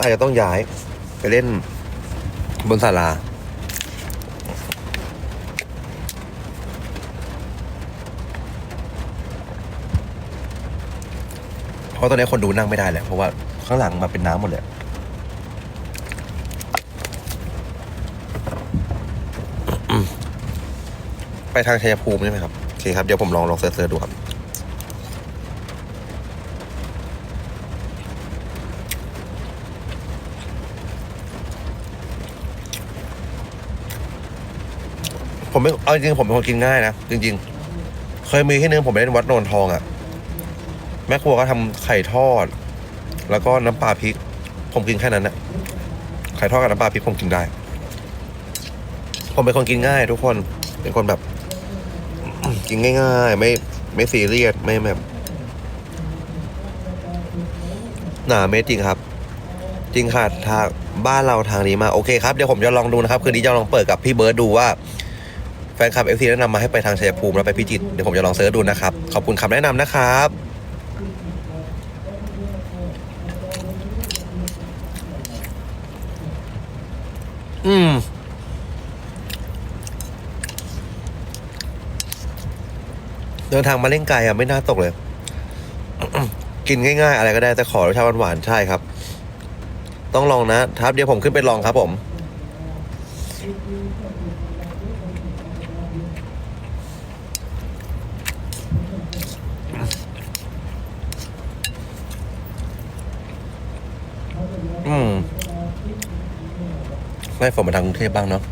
อาจจะต้องย้าย ไปเล่นบนศาลา เพราะตอนนี้คนดูนั่งไม่ได้แล้วเพราะว่าข้างหลังมาเป็นน้ำหมดเลยไปทางชัยภูมิใช่ไหมครับโอเคครับ เดี๋ยวผมลองลองเซิร์ชดูครับ ผมไม่เอาจริงๆผมเป็นคนกินง่ายนะจริง ๆ เคยมีที่นึงผมไปเล่นวัดโนนทองอะ่ะ แม่ครัวก็ทำไข่ทอด แล้วก็น้ำปลาพริก ผมกินแค่นั้นนะไข่ทอดกับน้ำปลาพริกผมกินได้ ผมเป็นคนกินง่าย ทุกคนเป็นคนแบบ กินง่าย ๆ ไม่ไม่ซีเรียสไม่แบบหนาเม็ดจริงครับ จริงค่ะทางบ้านเราทางนี้มาโอเคครับเดี๋ยวผมจะลองดูนะครับ คืนนี้จะลองเปิดกับพี่เบิร์ดดูว่า ฟนคลับเอฟซีแนะนำมาให้ไปทางชัยภูมิแล้วไปพิจิตรเดี๋ยวผมจะลองเสิร์ชดูนะครับ ขอบคุณคำแนะนำนะครับอืม เดินทางมาเล่นไกลอะ ไม่น่าตกเลย กินง่ายๆ อะไรก็ได้แต่ขอรสชาติหวานๆ ใช่ครับ ต้องลองนะครับเดี๋ยวผมขึ้นไปลองครับผม ไล่ฝนมาทางกรุงเทพบ้างเนาะ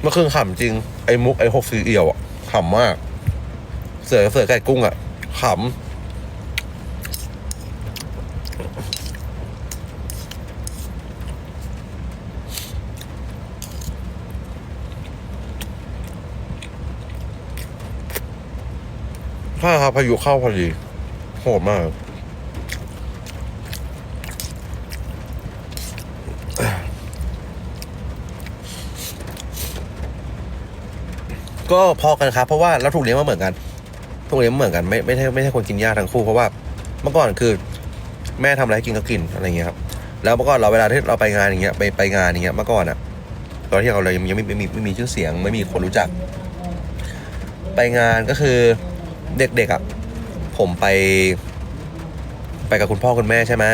เมื่อคืนขำจริง ไอ้มุกไอ้หกสีเอี่ยวอะขำมาก เสือเสือไก่กุ้งอะขำ ช่ครับพายุเข้าพอดีโหดมากก็พอกันครับ เพราะว่าเราถูกเลี้ยงมาเหมือนกัน ถูกเลี้ยงมาเหมือนกันไม่ไม่ใช่ไม่ใช่คนกินยาทั้งคู่เพราะว่าเมื่อก่อนคือ แม่ทำอะไรกินก็กินอะไรเงี้ยครับแล้วเมื่อก่อนเราเวลาที่เราไปงานอย่างเงี้ยไปไปงานอย่างเงี้ยเมื่อก่อนอะตอนที่เราเลยยังไม่ไม่มีไม่มีชื่อเสียง ไม่มีคนรู้จัก ไปงานก็คือ เด็กๆอะผมไป ไปกับคุณพ่อคุณแม่ใช่ไหม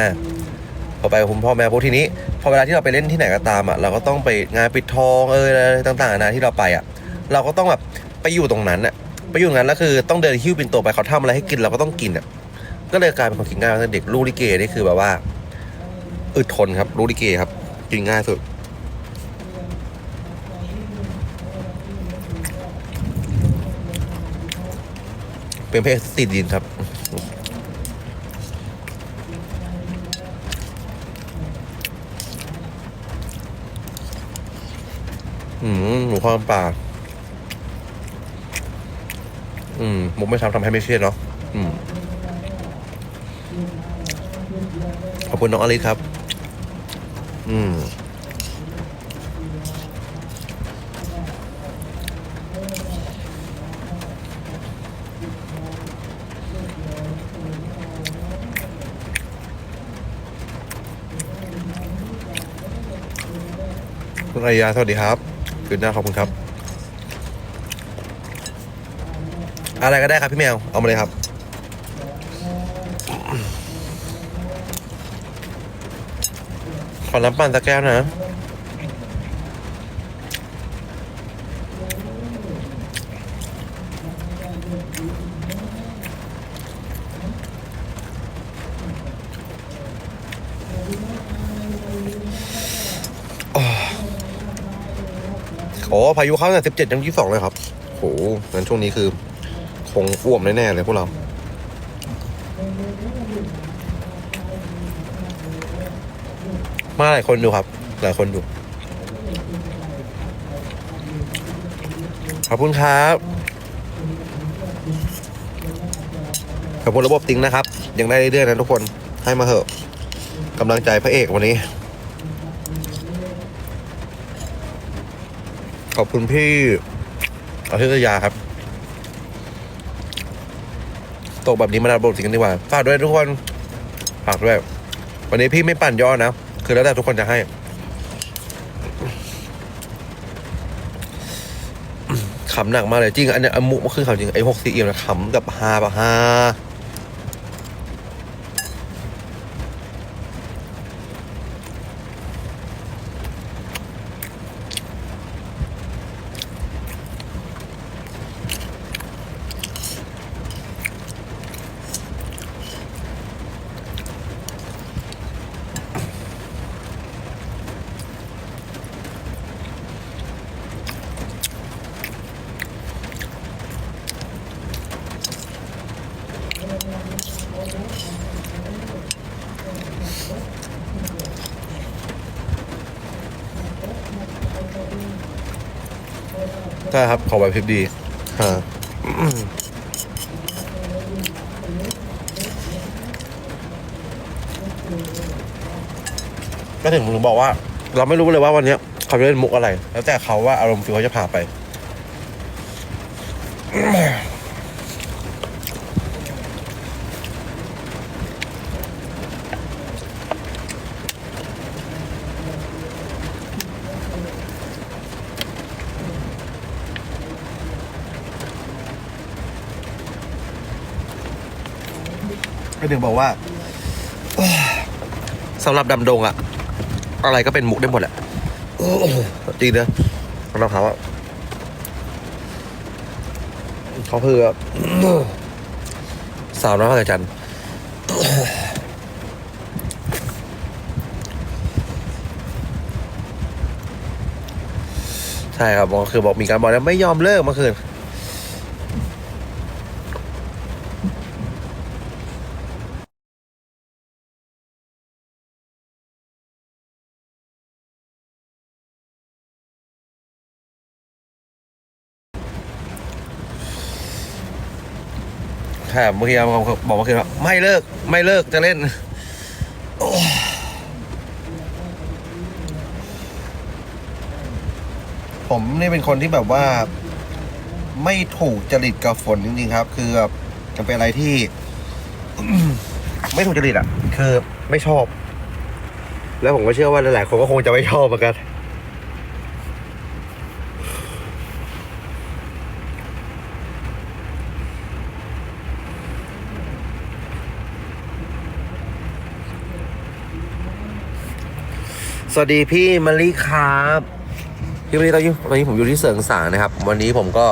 พอไปกับคุณพ่อแม่พวกทีนี้พอเวลาที่เราไปเล่นที่ไหนก็ตามอะเราก็ต้องไปงานปิดทองเอออะไรต่างๆนานาที่เราไปอะ เราก็ต้องแบบไปอยู่ตรงนั้นอะไปอยู่ตรงนั้นแล้วคือต้องเดินหิ้วปินโตไปเขาทำอะไรให้กินเราก็ต้องกินอะก็เลยกลายเป็นคนกินง่ายตั้งแต่เด็กลูกลิเกนี่คือแบบว่าอึดทนครับลูกลิเกครับ กินง่ายสุด เป็นเพศติดดินครับ อืมหมูความป่าอืมมุกไม่ทำทำให้ไม่เครียดเนาะอืมขอบคุณน้องอลิสครับ อืม คุณอายาสวัสดีครับคืนหน้าขอบคุณครับ อะไรก็ได้ครับพี่แมว เอามาเลยครับ ขอน้ำปั่นสักแก้วนะ โอ้พายุเข้าตั้งแต่สิบเจ็ดยังยี่สิบสองเลยครับโหงั้นช่วงนี้คือ คงอ้วมแน่ๆเลยพวกเรามาหลายคนดูครับ หลายคนดู ขอบคุณครับ ขอบคุณระบบติงนะครับ ยังได้เรื่อยๆนะทุกคน ให้มาเถอะกำลังใจพระเอกวันนี้ ขอบคุณพี่อาทิตยาครับ ตกแบบนี้มาดับบทสิกันดีกว่าฝากด้วยทุกคนฝากด้วย วันนี้พี่ไม่ปั่นยอดนะ คือแล้วแต่ทุกคนจะให้ ขำหนักมากเลยจริง อันนี้อันมุกมันคือขำจริงไอ้หกซีเอียมนะขำแบบฮาแบบฮา ใช่ครับ ขอไว้พริบดีฮะก็ถึงถึงบอกว่า เราไม่รู้เลยว่าวันเนี้ยเขาจะเล่นมุกอะไร แล้วแต่เขาว่าอารมณ์ฟิวเขาจะพาไป ก็ถึงบอกว่าสำหรับดำดงอะอะไรก็เป็นมุกได้หมดแหละจริงนะสำหรับเขาอะเขาคือสาวน้อยพระจันใช่ครับบอกคือบอกมีการบอกแล้วไม่ยอมเลิกเมื่อคืน ครับเมื่อกี้บอกบอกเมื่อคืนว่าไม่เลิกไม่เลิกจะเล่นผมนี่เป็นคนที่แบบว่า ไม่ถูกจริตกับฝนจริงๆครับ คือแบบมันเป็นอะไรที่ ไม่ถูกจริตอะ คือไม่ชอบ แล้วผมก็เชื่อว่าหลายๆคนก็คงจะไม่ชอบเหมือนกัน สวัสดีพี่มะลิครับพี่มะลิตอนนี้ตอนนี้ผมอยู่ที่เสริงสางนะครับ วันนี้ผมก็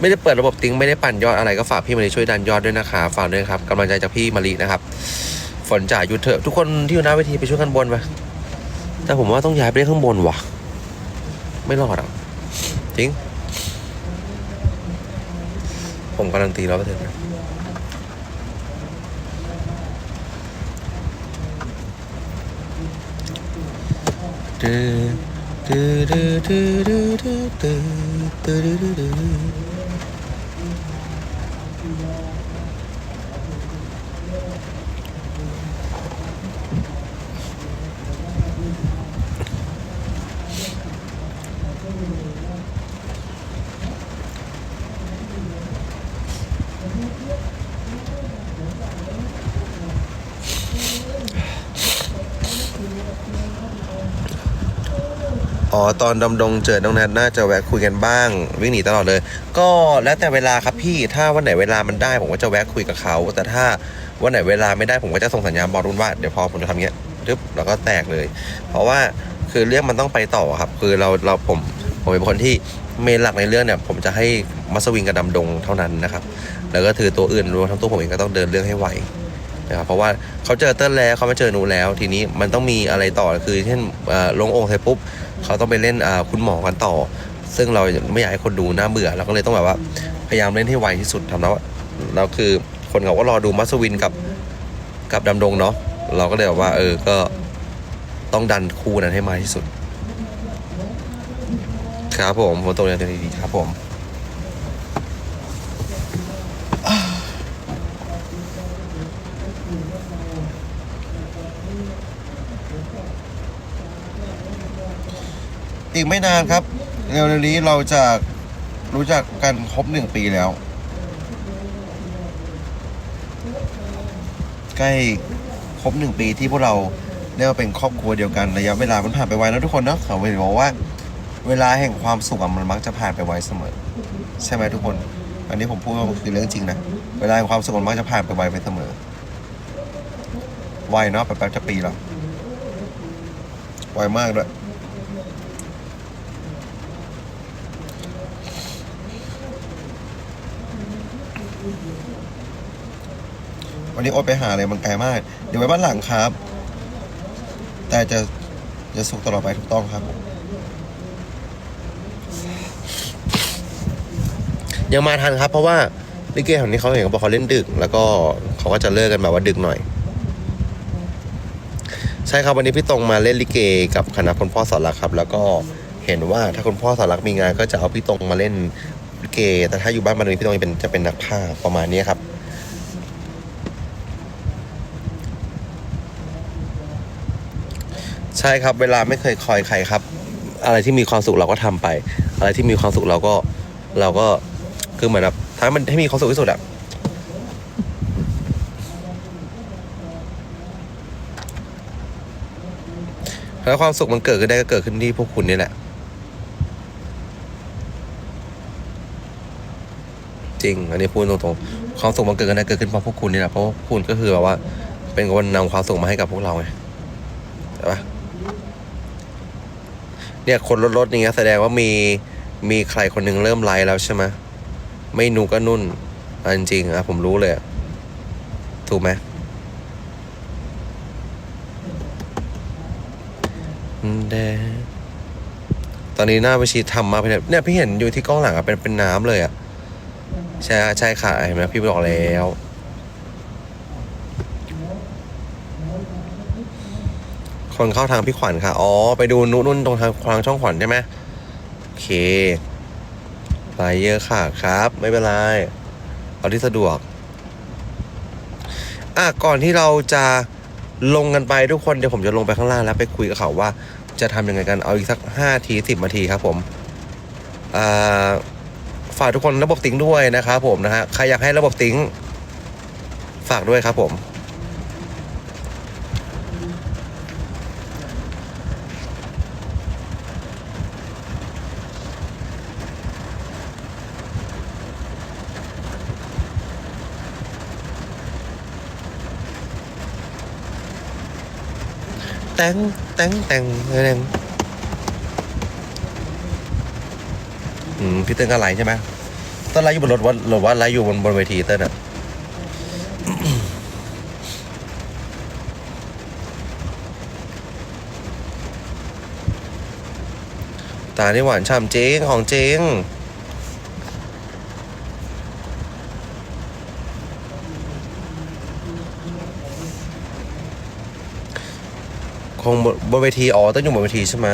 ไม่ได้เปิดระบบติ้งไม่ได้ปั่นยอดอะไรก็ฝากพี่มะลิช่วยดันยอดด้วยนะคะฝากด้วยครับกำลังใจจากพี่มะลินะครับ ฝนจ่าหยุดเถอะทุกคนที่อยู่หน้าเวทีไปช่วยกันบนไปแต่ผมว่าต้องย้ายไปเล่นข้างบนว่ะ ไม่รอดอะจริง ผมการันตีร้อยเปอร์เซ็นต์ ルルルルルルルルルルルルルルルルルル ตอนดำดงเจอน้องแนทน่าจะแวะคุยกันบ้าง วิ่งหนีตลอดเลย ก็แล้วแต่เวลาครับพี่ถ้าวันไหนเวลามันได้ผมก็จะแวะคุยกับเขา แต่ถ้าวันไหนเวลาไม่ได้ผมก็จะส่งสัญญาณบอกรุ่นว่าเดี๋ยวพอผมจะทำเงี้ยรึบแล้วก็แตกเลย เพราะว่าคือเรื่องมันต้องไปต่อครับ คือเราเราผมผมเป็นคนที่เมนหลักในเรื่องเนี่ย ผมจะให้มัสวินกับดำดงเท่านั้นนะครับ แล้วก็ถือตัวอื่นรวมทั้งตัวผมเองก็ต้องเดินเรื่องให้ไว นะครับเพราะว่าเขาเจอเติ้ลแล้วเขามาเจอหนูแล้ว ทีนี้มันต้องมีอะไรต่อคือเช่นลงองค์เสร็จปุ๊บเขาต้องไปเล่นคุณหมอกันต่อ ซึ่งเราไม่อยากให้คนดูน่าเบื่อเราก็เลยต้องแบบว่าพยายามเล่นให้ไวที่สุดทำแล้วแล้วคือคนเขาก็รอดูมัสวินกับกับดำดงเนาะเราก็เลยแบบว่า เออก็ต้องดันคู่นั้นให้มาที่สุด ครับผมผมตรงนี้ดีๆครับผม อีกไม่นานครับ เร็วๆนี้เราจะรู้จักกันครบหนึ่งปีแล้ว ใกล้ครบหนึ่งปีที่พวกเราเรียกว่าเป็นครอบครัวเดียวกันระยะเวลามันผ่านไปไวแล้วทุกคนเนาะเขาบอกว่า เวลาแห่งความสุขมันมักจะผ่านไปไวเสมอ ใช่ไหมทุกคน อันนี้ผมพูดว่ามันคือเรื่องจริงนะ เวลาแห่งความสุขมันมักจะผ่านไปไวไปเสมอ ไวเนาะแป๊บๆจะปีแล้วไวมากด้วยวันนี้โอ๊ตไปหาอะไรมันไกลมาก เดี๋ยวไว้บ้านหลังครับ แต่จะจะสุขตลอดไปถูกต้องครับ ยังมาทันครับ เพราะว่าลิเกแถวนี้เขาเห็นเขาบอกเขาเล่นดึก แล้วก็เขาก็จะเลิกกันแบบว่าดึกหน่อย ช่ครับวันนี้พี่ตรงมาเล่นลิเกกับคณะคุณพ่อสอนรักครับ แล้วก็เห็นว่าถ้าคุณพ่อสอนรักมีงานก็จะเอาพี่ตรงมาเล่นลิเก แต่ถ้าอยู่บ้านมันนี้พี่ตรงจะเป็นจะเป็นนักพากประมาณนี้ครับใช่ครับเวลาไม่เคยคอยใครครับ อะไรที่มีความสุขเราก็ทำไป อะไรที่มีความสุขเราก็เราก็คือเหมือนแบบถ้ามันให้มีความสุขที่สุดอะ แล้วความสุขมันเกิดขึ้นได้ก็เกิดขึ้นที่พวกคุณนี่แหละ จริง อันนี้พูดตรงๆความสุขมันเกิดขึ้นได้เกิดขึ้นเพราะพวกคุณนี่แหละเพราะพวกคุณก็คือแบบว่า เป็นคนนำความสุขมาให้กับพวกเราไงใช่ปะเนี่ยคนรถรถอย่างเงี้ยแสดงว่ามีมีใครคนหนึ่งเริ่มไลฟ์แล้วใช่ไหมไม่นูก็นุ่นอันจริงๆอะผมรู้เลยถูกไหม แดตอนนี้หน้าไปชีทำมาเป็นแบบเนี่ยพี่เห็นอยู่ที่กล้องหลังอะเป็นเป็นน้ำเลยอะใช่ใช่ค่ะเห็นไหมพี่บอกแล้วคนเข้าทางพี่ขวัญค่ะ อ๋อ ไปดูนุนุ่นตรงทางทางช่องขวัญใช่ไหมโอเคไลเยอะค่ะครับ ไม่เป็นไร เอาที่สะดวก อะ ก่อนที่เราจะลงกันไปทุกคน เดี๋ยวผมจะลงไปข้างล่างแล้วไปคุยกับเขาว่า จะทำยังไงกันเอาอีกสักห้าทีสิบนาทีครับผมฝากทุกคนระบบติ้งด้วยนะครับผมนะฮะใครอยากให้ระบบติ้งฝากด้วยครับผมแตง แตงแตงแตงอืมพี่เติ้ลก็ไลฟ์ใช่ไหมเต้นไลฟ์อยู่บนรถว่าหรือว่าไลฟ์อยู่บนบนเวทีเต้นอะตานี่หวานฉ่ำจริงของจริง คงบนบนเวทีอ๋อต้องอยู่บนเวทีใช่ไหม